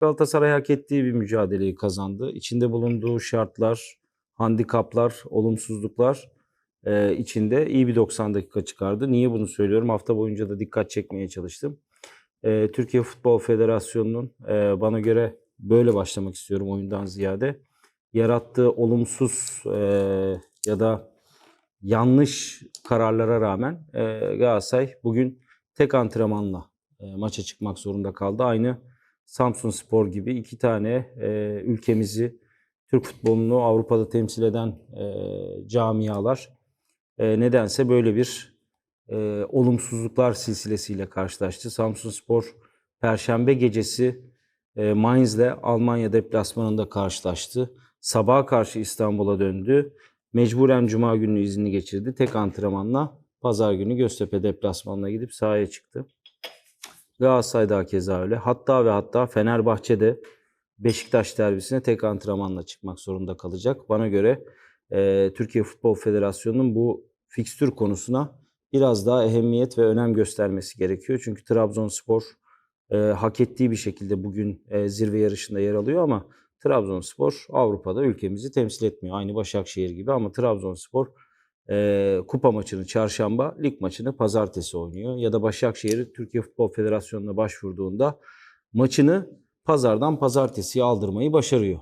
Galatasaray hak ettiği bir mücadeleyi kazandı. İçinde bulunduğu şartlar, handikaplar, olumsuzluklar e, içinde iyi bir 90 dakika çıkardı. Niye bunu söylüyorum? Hafta boyunca da dikkat çekmeye çalıştım. E, Türkiye Futbol Federasyonu'nun e, bana göre böyle başlamak istiyorum oyundan ziyade. Yarattığı olumsuz e, ya da yanlış kararlara rağmen e, Galatasaray bugün tek antrenmanla e, maça çıkmak zorunda kaldı. Aynı Samsun Spor gibi iki tane e, ülkemizi, Türk futbolunu Avrupa'da temsil eden e, camialar e, nedense böyle bir e, olumsuzluklar silsilesiyle karşılaştı. Samsun Spor Perşembe gecesi e, Mainz'le Almanya deplasmanında karşılaştı. Sabaha karşı İstanbul'a döndü. Mecburen Cuma günü izni geçirdi. Tek antrenmanla Pazar günü Göztepe deplasmanına gidip sahaya çıktı. Galatasaray'da keza öyle. Hatta ve hatta Fenerbahçe'de Beşiktaş derbisine tek antrenmanla çıkmak zorunda kalacak. Bana göre e, Türkiye Futbol Federasyonu'nun bu fikstür konusuna biraz daha ehemmiyet ve önem göstermesi gerekiyor. Çünkü Trabzonspor e, hak ettiği bir şekilde bugün e, zirve yarışında yer alıyor ama Trabzonspor Avrupa'da ülkemizi temsil etmiyor. Aynı Başakşehir gibi ama Trabzonspor e, kupa maçını çarşamba, lig maçını pazartesi oynuyor. Ya da Başakşehir Türkiye Futbol Federasyonu'na başvurduğunda maçını pazardan pazartesiye aldırmayı başarıyor.